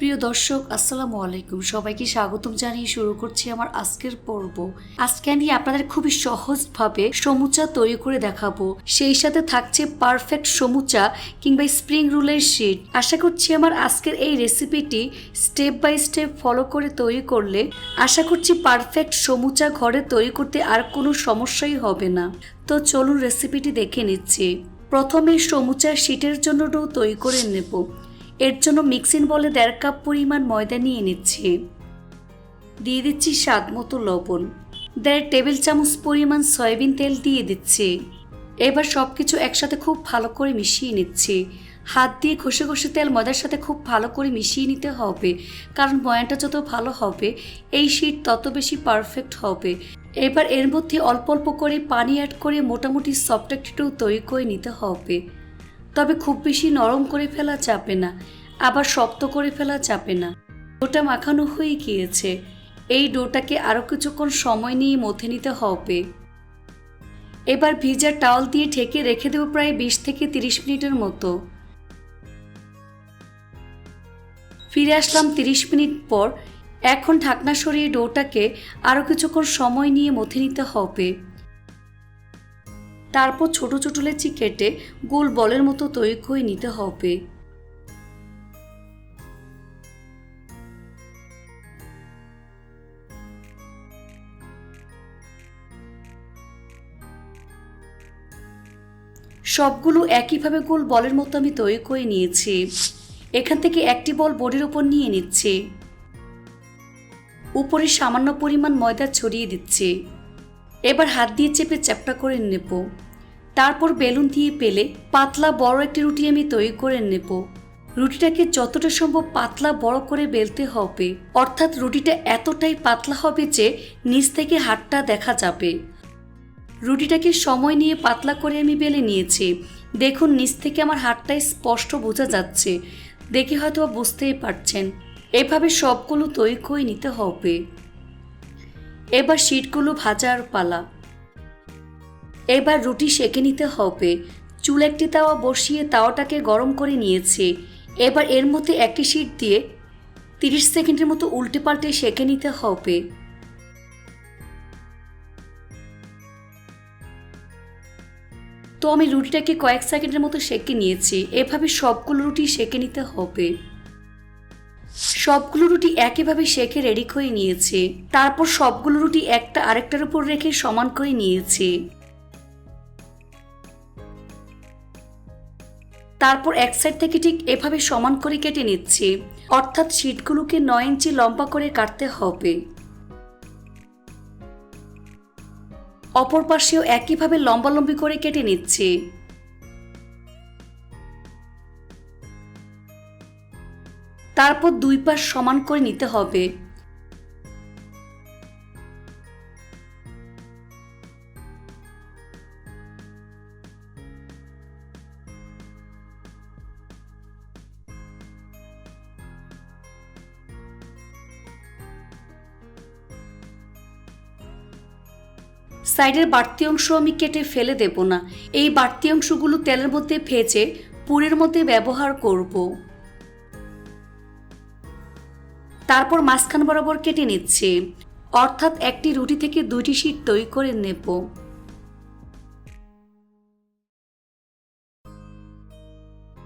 প্রিয় দর্শক, আসসালামু আলাইকুম। সবাইকে স্বাগতম জানিয়ে শুরু করছি আমার আজকের পর্ব। আজকে আমি আপনাদের খুবই সহজভাবে সমুচা তৈরি করে দেখাবো। সেই সাথে থাকছে পারফেক্ট সমুচা কিংবা স্প্রিং রোলের শিট। আশা করছি আমার আজকের এই রেসিপিটি স্টেপ বাই স্টেপ ফলো করে তৈরি করলে আশা করছি পারফেক্ট সমুচা ঘরে তৈরি করতে আর কোনো সমস্যাই হবে না। তো চলুন রেসিপিটি দেখে নিচ্ছি। প্রথমে সমুচার শিটের জন্য ডো তৈরি করে নেব। এর জন্য মিক্সিং বলে দেড় কাপ পরিমাণ ময়দা নিয়ে নিচ্ছি। দিয়ে দিচ্ছি স্বাদ মতো লবণ। দেড় টেবিল চামচ পরিমাণ সয়াবিন তেল দিয়ে দিচ্ছি। এবার সব কিছু একসাথে খুব ভালো করে মিশিয়ে নিচ্ছি। হাত দিয়ে ঘষে ঘষে তেল ময়দার সাথে খুব ভালো করে মিশিয়ে নিতে হবে। কারণ ময়াটা যত ভালো হবে, এই শীত তত বেশি পারফেক্ট হবে। এবার এর মধ্যে অল্প অল্প করে পানি অ্যাড করে মোটামুটি সফট একটু তৈরি করে নিতে হবে। তবে খুব বেশি নরম করে ফেলা চাপে না, আবার শক্ত করে ফেলা চাপে না। ডোটা মাখানো হয়ে গিয়েছে। এই ডোটাকে আরও কিছুক্ষণ সময় নিয়ে মথে নিতে হবে। এবার ভিজা টাওয়াল দিয়ে ঢেকে রেখে দেবো প্রায় বিশ থেকে তিরিশ মিনিটের মতো। ফিরে আসলাম তিরিশ মিনিট পর। এখন ঢাকনা সরিয়ে ডোটাকে আরও কিছুক্ষণ সময় নিয়ে মথে নিতে হবে। তারপর ছোট ছোট লেচি কেটে গোল বলের মতো তৈরি করে নিতে হবে। সবগুলো একইভাবে গোল বলের মতো আমি তৈরি করে নিয়েছি। এখান থেকে একটি বল বোর্ডের উপর নিয়ে নিচ্ছে। উপরে সামান্য পরিমাণ ময়দা ছড়িয়ে দিচ্ছে। এবার হাত দিয়ে চেপে চ্যাপটা করে নেব। তারপর বেলুন দিয়ে পেলে পাতলা বড় একটি রুটি আমি তৈরি করে নেব। রুটিটাকে যতটা সম্ভব পাতলা বড় করে বেলতে হবে। অর্থাৎ রুটিটা এতটাই পাতলা হবে যে নিচ থেকে হাতটা দেখা যাবে। রুটিটাকে সময় নিয়ে পাতলা করে আমি বেলে নিয়েছি। দেখুন, নিচ থেকে আমার হাতটাই স্পষ্ট বোঝা যাচ্ছে। দেখে হয়তো বুঝতেই পারছেন। এভাবে সবগুলো তৈরি করে নিতে হবে। এবার শিটগুলো ভাজার পালা। এবার রুটি সেঁকে নিতে হবে। চুল একটি তাওয়া বসিয়ে তাওয়াটাকে গরম করে নিয়েছে। এবার এর মধ্যে একটি শিট দিয়ে তিরিশ সেকেন্ডের মতো উল্টে পাল্টে সেঁকে নিতে হবে। তো আমি রুটিটাকে কয়েক সেকেন্ডের মতো সেঁকে নিয়েছি। এভাবে সবগুলো রুটি সেঁকে নিতে হবে। সবগুলো রুটি একইভাবে সেঁকে রেডি করে নিয়েছে। তারপর সবগুলো রুটি একটা আরেকটার উপর রেখে সমান করে নিয়েছে। তারপর এক সাইড থেকে ঠিক এভাবে সমান করে কেটে নিচ্ছে। অর্থাৎ শিটগুলোকে নয় ইঞ্চি লম্বা করে কাটতে হবে। অপর পাশেও একইভাবে লম্বালম্বি করে কেটে নিচ্ছে। তারপর দুই পাশ সমান করে নিতে হবে। সাইডের বাড়তি অংশ আমি কেটে ফেলে দেব না। এই বাড়তি অংশগুলো তেলের মধ্যে ভেজে পুরের মধ্যে ব্যবহার করব। তারপর মাঝখান বরাবর কেটে নিচ্ছে। অর্থাৎ একটি রুটি থেকে দুইটি শীট তৈরি করে নেব।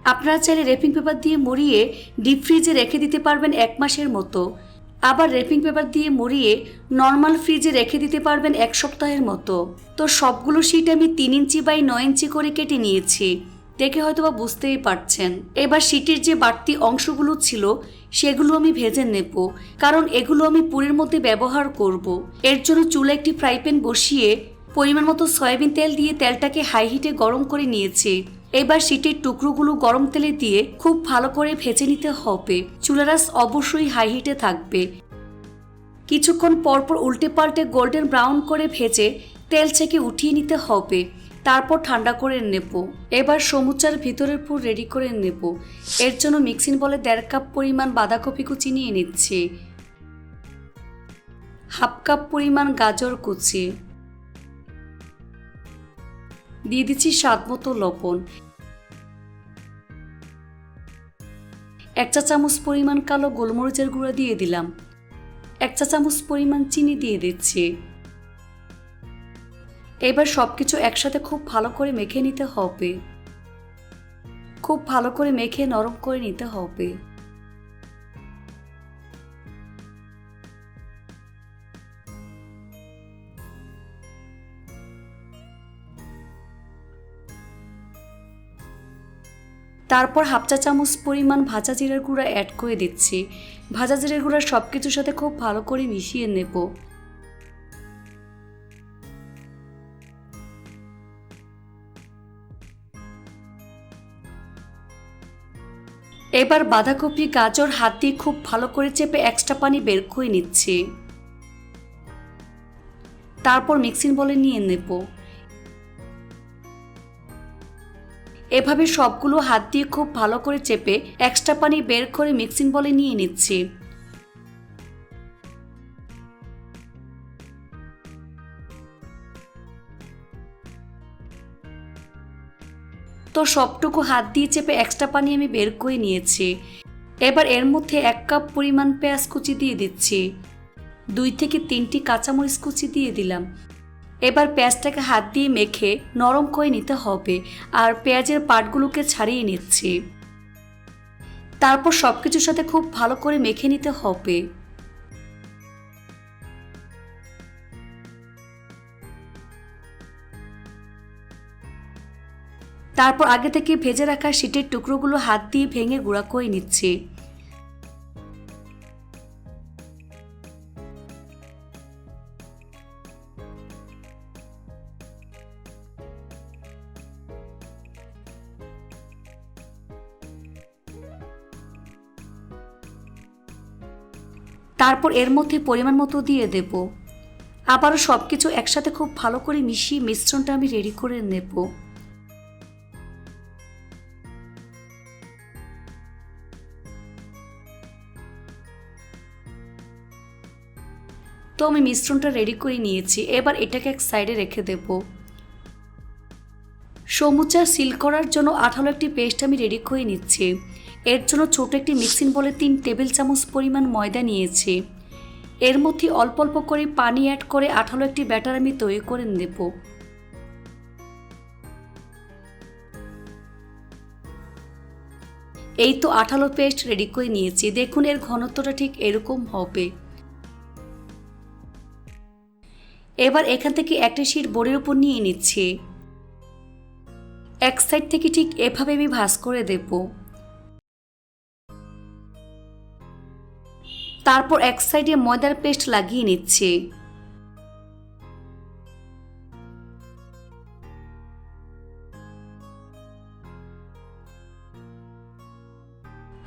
আপনারা চাইলে রেপিং পেপার দিয়ে মুড়িয়ে ডিপ ফ্রিজে রেখে দিতে পারবেন এক মাসের মতো। আবার রেপিং পেপার দিয়ে মুড়িয়ে নর্মাল ফ্রিজে রেখে দিতে পারবেন এক সপ্তাহের মতো। তো সবগুলো শিট আমি তিন ইঞ্চি বাই নয় ইঞ্চি করে কেটে নিয়েছি। দেখে হয়তো বা বুঝতেই পারছেন। এবার শিটের যে বাড়তি অংশগুলো ছিল, সেগুলো আমি ভেজে নেব। কারণ এগুলো আমি পুরের মধ্যে ব্যবহার করব। এর জন্য চুলে একটি ফ্রাই প্যান বসিয়ে পরিমাণ মতো সয়াবিন তেল দিয়ে তেলটাকে হাই হিটে গরম করে নিয়েছি। এবার সিটির টুকরোগুলো গরম তেলে দিয়ে খুব ভালো করে ভেজে নিতে হবে। চুলারাস অবশ্যই হাই হিটে থাকবে। কিছুক্ষণ পরপর উল্টে পাল্টে গোল্ডেন ব্রাউন করে ভেজে তেল ছেঁকে উঠিয়ে নিতে হবে। তারপর ঠান্ডা করে নেব। এবার সমুচার ভিতরের পুর রেডি করে নেব। এর জন্য মিক্সিং বলে দেড় কাপ পরিমাণ বাঁধাকপি কুচি নিয়ে নিচ্ছি। হাফ কাপ পরিমাণ গাজর কুচি। দিয়ে দিচ্ছি স্বাদ মতো লবণ। এক চা চামচ পরিমাণ কালো গোলমরিচের গুঁড়া দিয়ে দিলাম। এক চা চামচ পরিমাণ চিনি দিয়ে দিচ্ছি। এবার সব কিছু একসাথে খুব ভালো করে মেখে নিতে হবে। খুব ভালো করে মেখে নরম করে নিতে হবে। তারপর হাফ চা চামচ পরিমাণ ভাজা জিরার গুঁড়া অ্যাড করে দিচ্ছি। ভাজা জিরার গুঁড়া সব কিছুর সাথে খুব ভালো করে মিশিয়ে নেব। এবার বাঁধাকপি, গাজর, হাত দিয়ে খুব ভালো করে চেপে এক্সট্রা পানি বের করে নিচ্ছি। তারপর মিক্সিং বলে নিয়ে নেব। এভাবে সবগুলো হাত দিয়ে খুব ভালো করে চেপে এক্সট্রা পানি বের করে মিক্সিং বলে নিয়ে নিচ্ছি। তো সবটুকু হাত দিয়ে চেপে এক্সট্রা পানি আমি বের করে নিয়েছি। এবার এর মধ্যে এক কাপ পরিমাণ পেঁয়াজ কুচি দিয়ে দিচ্ছি। দুই থেকে তিনটি কাঁচামরিচ কুচি দিয়ে দিলাম। এবার পেঁয়াজটাকে হাত দিয়ে মেখে নরম করে নিতে হবে আর পেঁয়াজের পাটগুলোকে ছাড়িয়ে নিচ্ছি। তারপর সব কিছুর সাথে খুব ভালো করে মেখে নিতে হবে। তারপর আগে থেকে ভেজে রাখা শীটের টুকরোগুলো হাত দিয়ে ভেঙে গুঁড়া করে নিচ্ছি। তারপর এর মধ্যে পরিমাণ মতো দিয়ে দেব। আবারও সব কিছু একসাথে খুব ভালো করে মিশিয়ে মিশ্রণটা আমি রেডি করে নেব। তো আমি মিশ্রণটা রেডি করে নিয়েছি, এবার এটাকে এক সাইডে রেখে দেব। সমুচা সিল করার জন্য আঠালো একটি পেস্ট আমি রেডি করে নিচ্ছি। এর জন্য ছোট একটি মিক্সিং বলে তিন টেবিল চামচ পরিমাণ ময়দা নিয়েছি। এর মধ্যে অল্প অল্প করে পানি অ্যাড করে আঠালো একটি ব্যাটার আমি তৈরি করে নেব। এই তো আঠালো পেস্ট রেডি করে নিয়েছি। দেখুন এর ঘনত্বটা ঠিক এরকম হবে। এবার এখান থেকে একটা শিট বোর্ডের উপর নিয়ে নিচ্ছি। এক সাইড থেকে ঠিক এভাবে আমি ভাঁজ করে দেব। তারপর এক সাইডে ময়দার পেস্ট লাগিয়ে নিচ্ছে।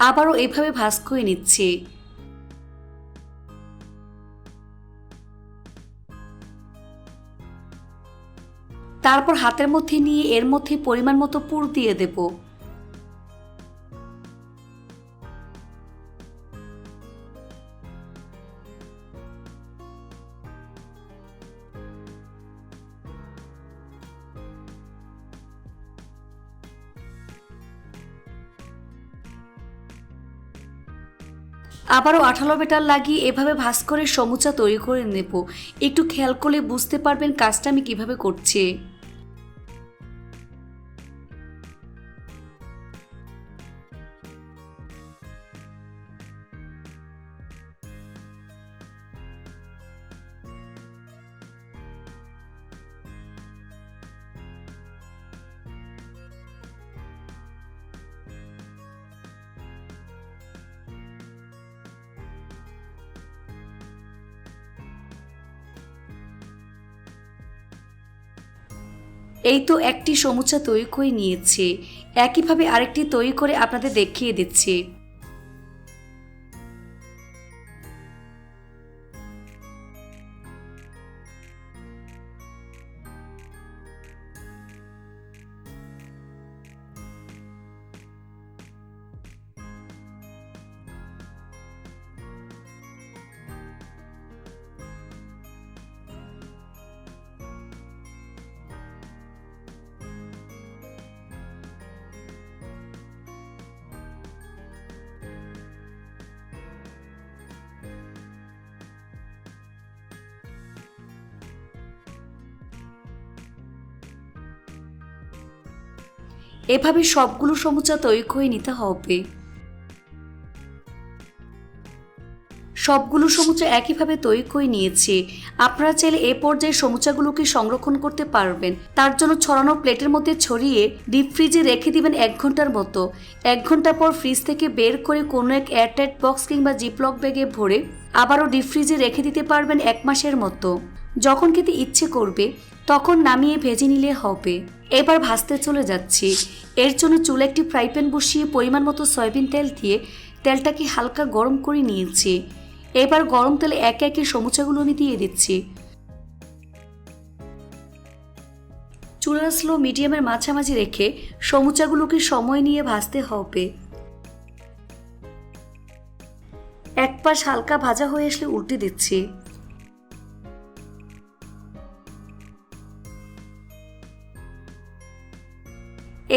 আবারও এভাবে ভাঁজ করে নিচ্ছি। তারপর হাতের মধ্যে নিয়ে এর মধ্যে পরিমাণ মতো পুর দিয়ে দেব। আবারও আঠালো বেটার লাগিয়ে এভাবে ভাস করে সমুচা তৈরি করে নেব। একটু খেয়াল করলে বুঝতে পারবেন কাজটা আমি কীভাবে করছি। এই তো একটি সমুচা তৈরি করে নিয়েছে। একইভাবে আরেকটি তৈরি করে আপনাদের দেখিয়ে দিচ্ছি। এভাবে সবগুলো সমুচা তৈরি করে নিতে হবে। সবগুলো সমুচা একইভাবে তৈরি করে নিয়েছি। আপনারা চাইলে এ পর্যায়ে সমুচাগুলোকে সংরক্ষণ করতে পারবেন। তার জন্য ছড়ানো প্লেটের মধ্যে ছড়িয়ে ডিপ ফ্রিজে রেখে দিবেন এক ঘণ্টার মতো। এক ঘণ্টা পর ফ্রিজ থেকে বের করে কোনো এক এয়ারটাইট বক্স কিংবা জিপলক ব্যাগে ভরে আবারও ডিপ ফ্রিজে রেখে দিতে পারবেন এক মাসের মতো। যখন খেতে ইচ্ছে করবে, তখন নামিয়ে ভেজে নিলে হবে। এবার ভাজতে চলে যাচ্ছি। এর জন্য চুলে একটি ফ্রাই প্যান বসিয়ে পরিমাণ মতো সয়াবিন তেল দিয়ে তেলটাকে হালকা গরম করে নিয়েছি। এবার গরম তেলে একে একে সমুচাগুলো আমি দিয়ে দিচ্ছি। চুলার স্লো মিডিয়ামের মাঝামাঝি রেখে সমুচাগুলোকে সময় নিয়ে ভাজতে হবে। এক পাশ হালকা ভাজা হয়ে আসলে উল্টে দিচ্ছি।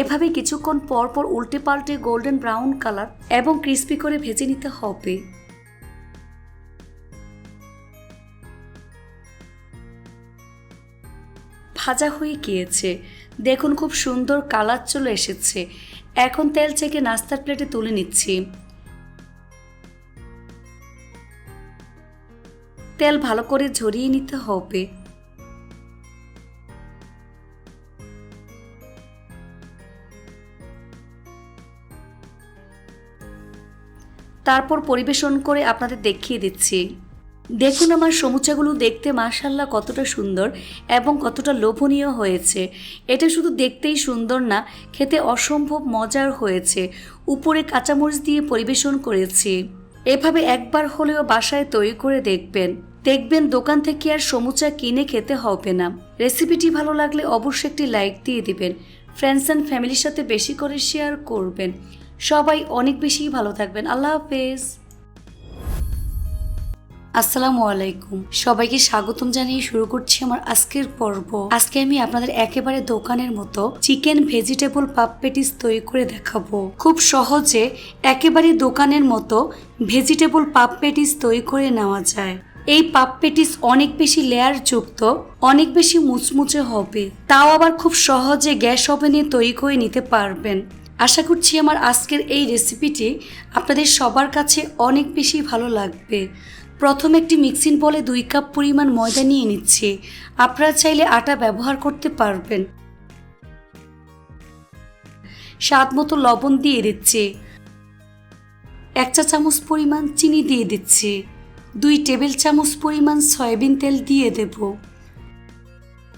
এভাবে কিছুক্ষণ পর পর উল্টে পাল্টে গোল্ডেন ব্রাউন কালার এবং ক্রিস্পি করে ভেজে নিতে হবে। ভাজা হয়ে গিয়েছে। দেখুন খুব সুন্দর কালার চলে এসেছে। এখন তেল থেকে নাস্তার প্লেটে তুলে নিচ্ছি। তেল ভালো করে ঝরিয়ে নিতে হবে। তারপর পরিবেশন করে আপনাদের দেখিয়ে দিচ্ছি। দেখুন আমার সমুচাগুলো দেখতে মাশাল্লাহ কতটা সুন্দর এবং কতটা লোভনীয় হয়েছে। এটা শুধু দেখতেই সুন্দর না, খেতে অসম্ভব মজার হয়েছে। উপরে কাঁচামরিচ দিয়ে পরিবেশন করেছি। এভাবে একবার হলেও বাসায় তৈরি করে দেখবেন। দেখবেন দোকান থেকে আর সমুচা কিনে খেতে হবে না। রেসিপিটি ভালো লাগলে অবশ্যই একটি লাইক দিয়ে দিবেন। ফ্রেন্ডস অ্যান্ড ফ্যামিলির সাথে বেশি করে শেয়ার করবেন। সবাই অনেক বেশি ভালো থাকবেন। আল্লাহ হাফেজ। আসসালামু আলাইকুম। সবাইকে স্বাগতম জানিয়ে শুরু করছি আমার আজকের পর্ব। আজকে আমি আপনাদের একেবারে দোকানের মতো চিকেন ভেজিটেবল পাপ পেটিস তৈরি করে দেখাবো। খুব সহজে একেবারে দোকানের মতো ভেজিটেবল পাপ পেটিস তৈরি করে নেওয়া যায়। এই পাপ পেটিস অনেক বেশি লেয়ার যুক্ত অনেক বেশি মুচমুচে হবে। তাও আবার খুব সহজে গ্যাস ওভেনে তৈরি করে নিতে পারবেন। আশা করছি আমার আজকের এই রেসিপিটি আপনাদের সবার কাছে অনেক বেশি ভালো লাগবে। প্রথম একটি মিক্সিং বলে দুই কাপ পরিমাণ ময়দা নিয়ে নিচ্ছি। আপনারা চাইলে আটা ব্যবহার করতে পারবেন। স্বাদ মতো লবণ দিয়ে দিচ্ছি। এক চা চামচ পরিমাণ চিনি দিয়ে দিচ্ছি। দুই টেবিল চামচ পরিমাণ সয়াবিন তেল দিয়ে দেব।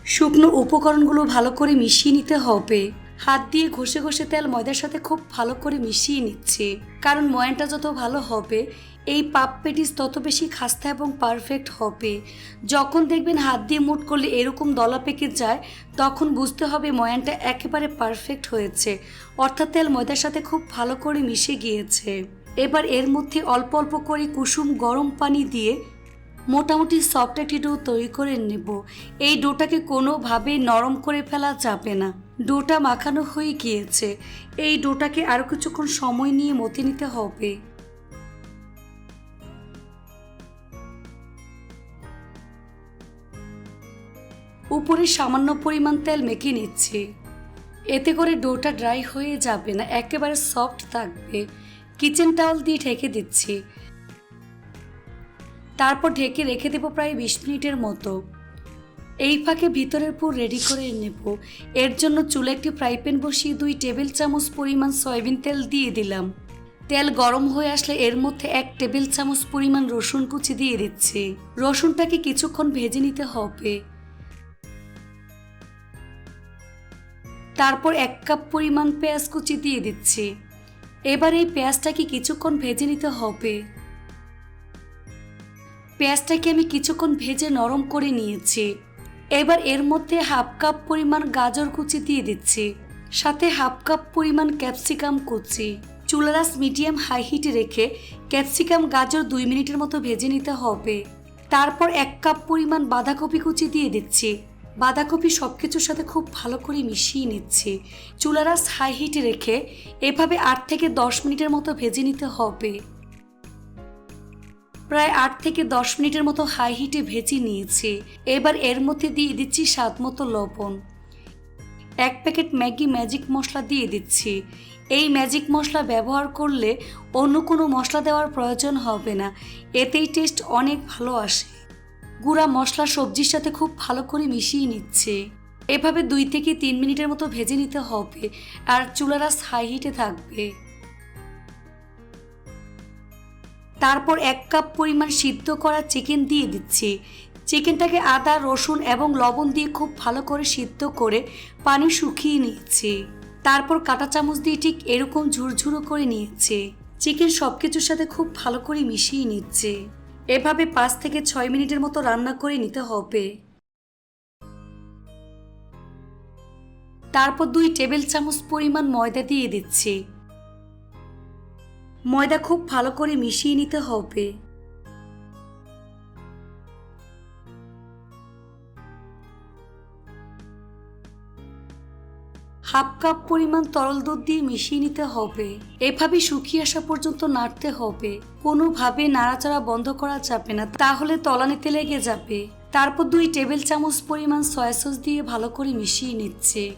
শুকনো উপকরণগুলো ভালো করে মিশিয়ে নিতে হবে। হাত দিয়ে ঘষে ঘষে তেল ময়দার সাথে খুব ভালো করে মিশিয়ে নিচ্ছে। কারণ ময়ানটা যত ভালো হবে, এই পাপ পেটিস তত বেশি খাস্তা এবং পারফেক্ট হবে। যখন দেখবেন হাত দিয়ে মুট করলে এরকম দলা পেকে যায়, তখন বুঝতে হবে ময়ানটা একেবারে পারফেক্ট হয়েছে। অর্থাৎ তেল ময়দার সাথে খুব ভালো করে মিশে গিয়েছে। এবার এর মধ্যে অল্প অল্প করে কুসুম গরম পানি দিয়ে মোটামুটি সফট একটি ডো তৈরি করে নেব। এই ডোটাকে কোনোভাবেই নরম করে ফেলা যাবে না। ডোটা মাখানো হয়ে গিয়েছে। এই ডোটাকে আরও কিছুক্ষণ সময় নিয়ে মতে নিতে হবে। উপরে সামান্য পরিমাণ তেল মেখে নিচ্ছি। এতে করে ডোটা ড্রাই হয়ে যাবে না, একেবারে সফট থাকবে। কিচেন টাওয়াল দিয়ে ঢেকে দিচ্ছি। তারপর ঢেকে রেখে দেবো প্রায় বিশ মিনিটের মতো। এই ফাঁকে ভিতরের পুর রেডি করে নেব। এর জন্য চুলে একটি ফ্রাই প্যান বসিয়ে দুই টেবিল চামচ পরিমাণ সয়াবিন তেল দিয়ে দিলাম। তেল গরম হয়ে আসলে এর মধ্যে এক টেবিল চামচ পরিমাণ রসুন কুচি দিয়ে দিচ্ছি। রসুনটাকে কিছুক্ষণ ভেজে নিতে হবে। তারপর এক কাপ পরিমাণ পেঁয়াজ কুচি দিয়ে দিচ্ছি। এবার এই পেঁয়াজটাকে কিছুক্ষণ ভেজে নিতে হবে। পেঁয়াজটাকে আমি কিছুক্ষণ ভেজে নরম করে নিয়েছি। এবার এর মধ্যে হাফ কাপ পরিমাণ গাজর কুচি দিয়ে দিচ্ছি, সাথে হাফ কাপ পরিমাণ ক্যাপসিকাম কুচি। চুলারাস মিডিয়াম হাই হিটে রেখে ক্যাপসিকাম গাজর দুই মিনিটের মতো ভেজে নিতে হবে। তারপর এক কাপ পরিমাণ বাঁধাকপি কুচি দিয়ে দিচ্ছি। বাঁধাকপি সব কিছুর সাথে খুব ভালো করে মিশিয়ে নিচ্ছি। চুলারাস হাই হিটে রেখে এভাবে আট থেকে দশ মিনিটের মতো ভেজে নিতে হবে। প্রায় আট থেকে দশ মিনিটের মতো হাই হিটে ভেজে নিয়েছি। এবার এর মধ্যে দিয়ে দিচ্ছি স্বাদ মতো লবণ। এক প্যাকেট ম্যাগি ম্যাজিক মশলা দিয়ে দিচ্ছি। এই ম্যাজিক মশলা ব্যবহার করলে অন্য কোনো মশলা দেওয়ার প্রয়োজন হবে না। এতেই টেস্ট অনেক ভালো আসে। গুঁড়া মশলা সবজির সাথে খুব ভালো করে মিশিয়ে নিচ্ছে। এভাবে দুই থেকে তিন মিনিটের মতো ভেজে নিতে হবে। আর চুলারা হাই হিটে থাকবে। তারপর এক কাপ পরিমাণ সিদ্ধ করা চিকেন দিয়ে দিচ্ছি। চিকেনটাকে আদা, রসুন এবং লবণ দিয়ে খুব ভালো করে সিদ্ধ করে পানি শুকিয়ে নিয়েছি তারপর কাঁটা চামচ দিয়ে ঠিক এরকম ঝুরঝুরো করে নিয়েছে। চিকেন সব কিছুর সাথে খুব ভালো করে মিশিয়ে নিচ্ছে। এভাবে পাঁচ থেকে ছয় মিনিটের মতো রান্না করে নিতে হবে। তারপর দুই টেবিল চামচ পরিমাণ ময়দা দিয়ে দিচ্ছি। ময়দা খুব ভালো করে মিশিয়ে নিতে হবে। হাফ কাপ পরিমাণ তরল দুধ দিয়ে মিশিয়ে নিতে হবে। এভাবে শুকিয়ে আসা পর্যন্ত নাড়তে হবে। কোনোভাবে নাড়াচাড়া বন্ধ করা যাবে না, তাহলে তলানিতে লেগে যাবে। তারপর দুই টেবিল চামচ পরিমাণ সয়া সস দিয়ে ভালো করে মিশিয়ে নিচ্ছে।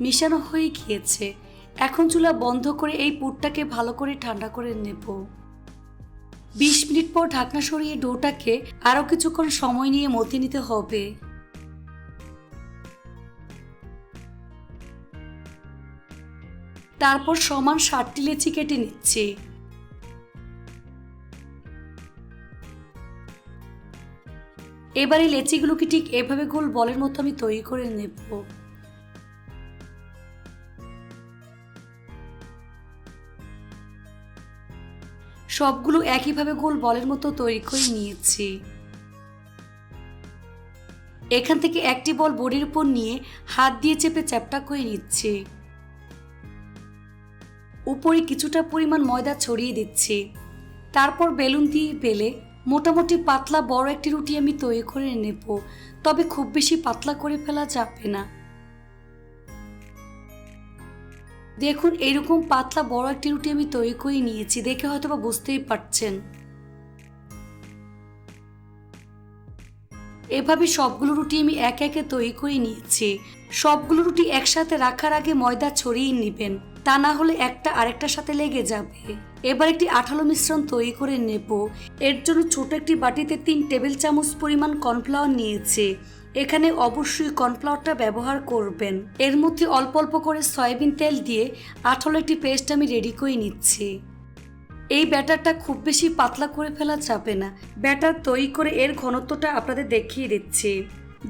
মিশানো হয়ে গিয়েছে। এখন চুলা বন্ধ করে এই পুরটাকে ভালো করে ঠান্ডা করে নেব। বিশ মিনিট পর ঢাকনা সরিয়ে ডোটাকে আরও কিছুক্ষণ সময় নিয়ে মতে নিতে হবে। তারপর সমান ষাটটি লেচি কেটে নিচ্ছে। এবারে লেচিগুলোকে ঠিক এভাবে গোল বলের মতো আমি তৈরি করে নেব। সবগুলো একইভাবে গোল বলের মতো তৈরি করে নিয়েছি। এখান থেকে একটি বল বডির উপর নিয়ে হাত দিয়ে চেপে চ্যাপটা করে নিচ্ছে। উপরে কিছুটা পরিমাণ ময়দা ছড়িয়ে দিচ্ছি। তারপর বেলুন দিয়ে বেলে মোটামুটি পাতলা বড় একটি রুটি আমি তৈরি করে নেব, তবে খুব বেশি পাতলা করে ফেলা যাবে না। দেখুন এইরকম পাতলা বড় একটি রুটি আমি তৈরি করে নিয়েছি। দেখে হয়তো বা বুঝতেই পারছেন। এভাবে সবগুলো রুটি আমি এক একে তৈরি করে নিয়েছি। সবগুলো রুটি একসাথে রাখার আগে ময়দা ছড়িয়ে নেবেন। তা না হলে একটা আরেকটার সাথে লেগে যাবে। এবার একটি আঠালো মিশ্রণ তৈরি করে নেব। এর জন্য ছোট একটি বাটিতে তিন টেবিল চামচ পরিমাণ কর্নফ্লাওয়ার নিয়েছে। এখানে অবশ্যই কর্নফ্লাওয়ারটা ব্যবহার করবেন। এর মধ্যে অল্প অল্প করে সয়াবিন তেল দিয়ে আঠালো একটি পেস্ট আমি রেডি করে নিচ্ছি। এই ব্যাটারটা খুব বেশি পাতলা করে ফেলা যাবে না। ব্যাটার তৈরি করে এর ঘনত্বটা আপনাদের দেখিয়ে দিচ্ছি।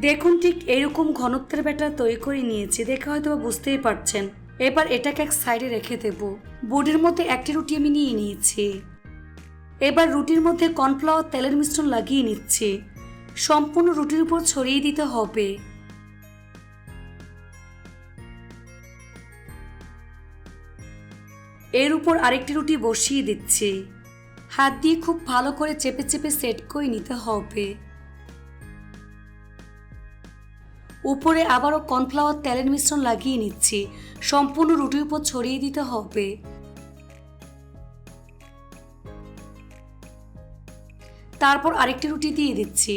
দেখুন ঠিক এরকম ঘনত্বের ব্যাটার তৈরি করে নিয়েছি, দেখে হয়তো বুঝতেই পারছেন। এবার এটাকে এক সাইডে রেখে দেব। বোর্ডের মধ্যে একটি রুটি আমি নিয়ে নিয়েছি। এবার রুটির মধ্যে কর্নফ্লাওয়ার তেলের মিশ্রণ লাগিয়ে নিচ্ছি। সম্পূর্ণ রুটির উপর ছড়িয়ে দিতে হবে। এর উপর আরেকটি রুটি বসিয়ে দিচ্ছি। হাত দিয়ে খুব ভালো করে চেপে চেপে সেট করে নিতে হবে। উপরে আবারও কর্নফ্লাওয়ার তেলের মিশ্রণ লাগিয়ে নিচ্ছি। সম্পূর্ণ রুটির উপর ছড়িয়ে দিতে হবে। তারপর আরেকটি রুটি দিয়ে দিচ্ছি।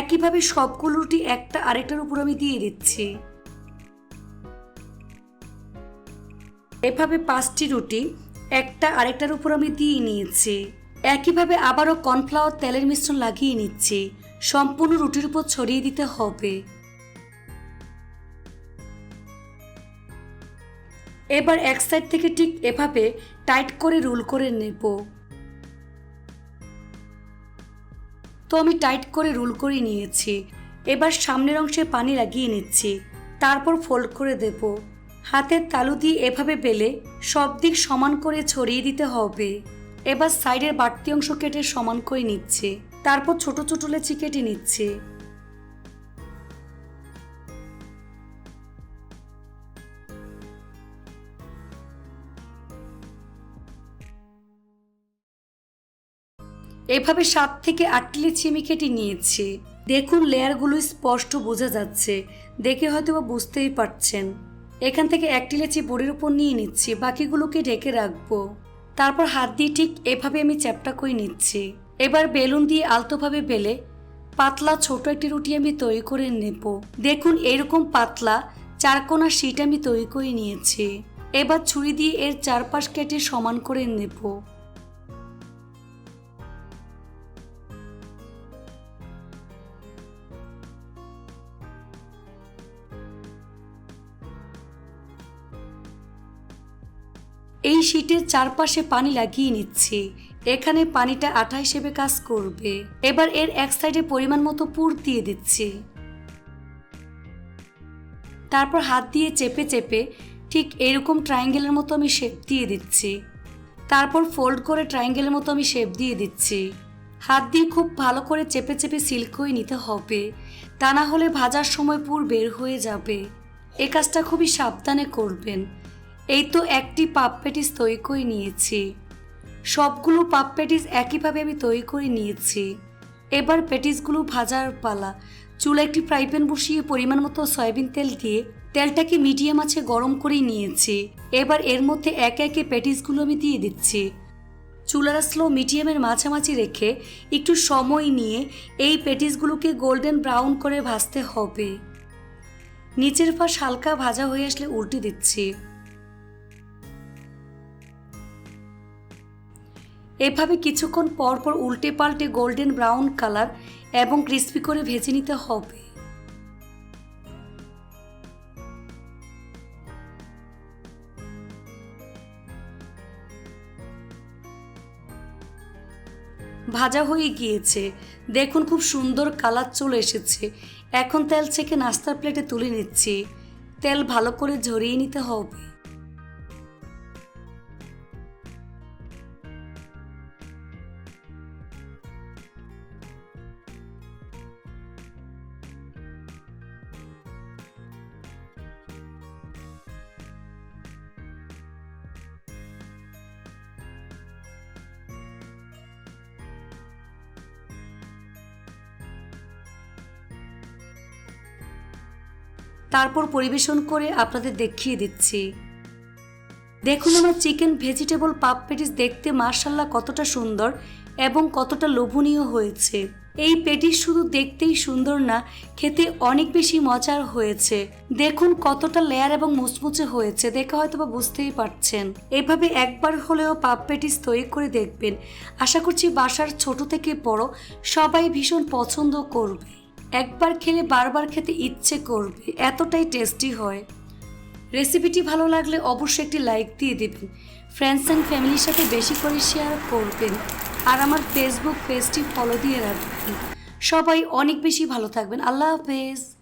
একইভাবে সবগুলো রুটি একটা আরেকটার উপর আমি দিয়ে দিচ্ছি। এভাবে পাঁচটি রুটি একটা আরেকটার উপর আমি দিয়ে নিয়েছি। একইভাবে আবারও কর্নফ্লাওয়ার তেলের মিশ্রণ লাগিয়ে নিচ্ছি। সম্পূর্ণ রুটির উপর ছড়িয়ে দিতে হবে। এবার এক সাইড থেকে ঠিক এভাবে টাইট করে রোল করে নেব। তো আমি টাইট করে রোল করে নিয়েছি। এবার সামনের অংশে পানি লাগিয়ে নিচ্ছি। তারপর ফোল্ড করে দেব। হাতের তালু দিয়ে এভাবে বেলে সব দিক সমান করে ছড়িয়ে দিতে হবে। এবার সাইডের বাড়তি অংশ কেটে সমান করে নিচ্ছে। তারপর ছোট ছোট লেচি কেটে নিচ্ছে। এভাবে সাত থেকে আটটি লিচি আমি কেটে নিয়েছি। দেখুন, লেয়ারগুলো স্পষ্ট বোঝা যাচ্ছে। দেখে হয়তো বা বুঝতেই পারছেন। এখান থেকে একটি লেচি বড়ির উপর নিয়ে নিচ্ছি, বাকিগুলোকে ঢেকে রাখব। তারপর হাত দিয়ে ঠিক এভাবে আমি চ্যাপটা করে নিচ্ছি। এবার বেলুন দিয়ে আলতোভাবে বেলে পাতলা ছোট একটি রুটি আমি তৈরি করে নেব। দেখুন, এরকম পাতলা চারকোনা শিট আমি তৈরি করে নিয়েছি। এবার ছুরি দিয়ে এর চারপাশ কেটে সমান করে নেব। শীটের চারপাশে পানি লাগিয়ে নিচ্ছি। এখানে পানিটা আঠা হিসেবে কাজ করবে। এবার এর এক সাইডে পরিমাণ মতো পুর দিয়ে দিচ্ছি। তারপর হাত দিয়ে চেপে চেপে ঠিক এরকম ট্রায়াঙ্গেলের মতো আমি শেপ দিয়ে দিচ্ছি। তারপর ফোল্ড করে ট্রায়াঙ্গেলের মতো আমি শেপ দিয়ে দিচ্ছি। হাত দিয়ে খুব ভালো করে চেপে চেপে সিল্ক হয়ে নিতে হবে। তা না হলে ভাজার সময় পুর বের হয়ে যাবে। এ কাজটা খুবই সাবধানে করবেন। এই তো একটি পাপ প্যাটিস তৈরি করে নিয়েছি। সবগুলো পাপ প্যাটিস একইভাবে আমি তৈরি করে নিয়েছি। এবার প্যাটিসগুলো ভাজার পালা। চুলা একটি ফ্রাই প্যান বসিয়ে পরিমাণ মতো সয়াবিন তেল দিয়ে তেলটাকে মিডিয়াম আছে গরম করে নিয়েছি। এবার এর মধ্যে একে একে প্যাটিসগুলো আমি দিয়ে দিচ্ছি। চুলার স্লো মিডিয়ামের মাঝামাঝি রেখে একটু সময় নিয়ে এই প্যাটিসগুলোকে গোল্ডেন ব্রাউন করে ভাজতে হবে। নিচের পাশ হালকা ভাজা হয়ে আসলে উল্টে দিচ্ছি। এভাবে কিছুক্ষণ পর পর উল্টে পাল্টে গোল্ডেন ব্রাউন কালার এবং ক্রিস্পি করে ভেজে নিতে হবে। ভাজা হয়ে গিয়েছে। দেখুন খুব সুন্দর কালার চলে এসেছে। এখন তেল ছেঁকে নাস্তার প্লেটে তুলে নিচ্ছি। তেল ভালো করে ঝরিয়ে নিতে হবে। তারপর পরিবেশন করে আপনাদের দেখিয়ে দিচ্ছি। দেখুন আমার চিকেন ভেজিটেবল পাপ পেটিস দেখতে মার্শাল্লাহ কতটা সুন্দর এবং কতটা লোভনীয় হয়েছে। এই পেটিস শুধু দেখতেই সুন্দর না, খেতে অনেক বেশি মজার হয়েছে। দেখুন কতটা লেয়ার এবং মুচমুচে হয়েছে, দেখে হয়তো বা বুঝতেই পারছেন। এভাবে একবার হলেও পাপ পেটিস তৈরি করে দেখবেন। আশা করছি বাসার ছোট থেকে বড় সবাই ভীষণ পছন্দ করবে। একবার খেলে বারবার খেতে ইচ্ছে করবে, এতটাই টেস্টি হয়। রেসিপিটি ভালো লাগলে অবশ্যই একটি লাইক দিয়ে দেবেন। ফ্রেন্ডস অ্যান্ড ফ্যামিলির সাথে বেশি করে শেয়ার করবেন আর আমার ফেসবুক পেজটি ফলো দিয়ে রাখবেন। সবাই অনেক বেশি ভালো থাকবেন। আল্লাহ হাফেজ।